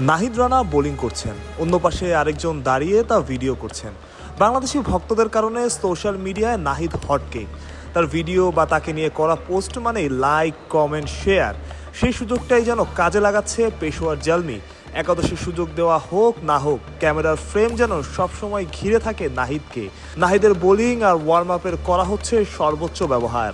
Nahid Rana bowling করছেন। অন্য পাশে আরেকজন দাঁড়িয়ে তা ভিডিও করছেন। বাংলাদেশি ভক্তদের কারণে সোশ্যাল মিডিয়ায় নাহিদ হটকেক তার ভিডিও বা তাকে নিয়ে করা পোস্ট মানে লাইক, কমেন্ট, শেয়ার। সেই সুযোগটাই যেন কাজে লাগাচ্ছে পেশোয়ার জালমি। একাদশে সুযোগ দেওয়া হোক, না হোক, ক্যামেরার ফ্রেম যেন সবসময় ঘিরে থাকে নাহিদকে। নাহিদের বোলিং আর ওয়ার্ম আপের করা হচ্ছে সর্বোচ্চ ব্যবহার।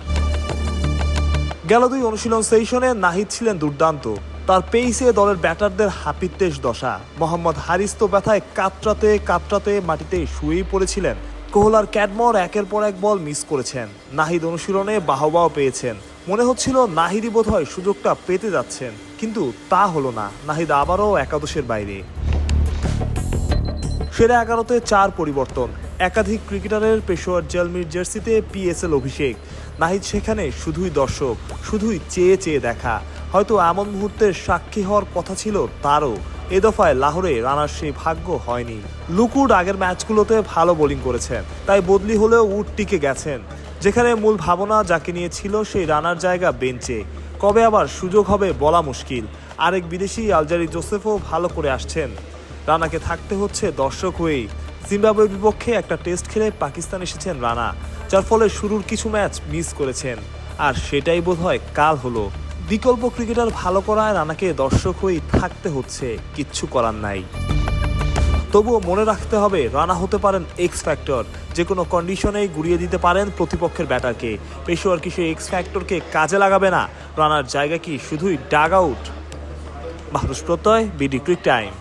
গেল দুই অনুশীলন সেশনে নাহিদ ছিলেন দুর্দান্ত। তার পেইসে দলের ব্যাটারদের হাপিত্তেশ দশা। মোহাম্মদ হারিস তো ব্যথায় কাতরাতে কাতরাতে মাটিতে শুয়েই পড়েছিলেন। কোহলার ক্যাডমর একের পর এক বল মিস করেছেন। নাহিদ অনুশীলনে বাহবাও পেয়েছেন। মনে হচ্ছিল নাহিদই বোধহয় সুযোগটা পেতে যাচ্ছেন, কিন্তু তা হলো না। নাহিদ আবারও একাদশের বাইরে। সেরা এগারোতে চার পরিবর্তন। একাধিক ক্রিকেটারের পেশোয়ার জলমির জার্সিতে পিএসএল অভিষেক। নাহিদ সেখানে শুধুই দর্শক, শুধুই চেয়ে চেয়ে দেখা। হয়তো এমন মুহূর্তের সাক্ষী হওয়ার কথা ছিল তারও। এ দফায় লাহোরে রানার সেই ভাগ্য হয়নি। লুকুড আগের ম্যাচগুলোতে ভালো বোলিং করেছেন তাই বদলি হলেও উড টিকে গেছেন। যেখানে মূল ভাবনা যাকে নিয়ে ছিল সেই রানার জায়গা বেঞ্চে। কবে আবার সুযোগ হবে বলা মুশকিল। আরেক বিদেশি আলজারি জোসেফও ভালো করে আসছেন। রানাকে থাকতে হচ্ছে দর্শক হয়েই। জিম্বাবুয়ের বিপক্ষে একটা টেস্ট খেলে পাকিস্তান এসেছেন রানা, যার ফলে শুরুর কিছু ম্যাচ মিস করেছেন। আর সেটাই বোধহয় কাল হলো। বিকল্প ক্রিকেটার ভালো করায় রানাকে দর্শক হয়ে থাকতে হচ্ছে, কিচ্ছু করার নাই। তবুও মনে রাখতে হবে, রানা হতে পারেন এক্স ফ্যাক্টর যে কোনো কন্ডিশনেই গুড়িয়ে দিতে পারেন প্রতিপক্ষের ব্যাটারকে। পেশোয়ার কি সেই এক্স ফ্যাক্টরকে কাজে লাগাবে না? রানার জায়গা কি শুধুই ডাগ আউট ভারত প্রত্যয় বিডি ক্রিক টাইম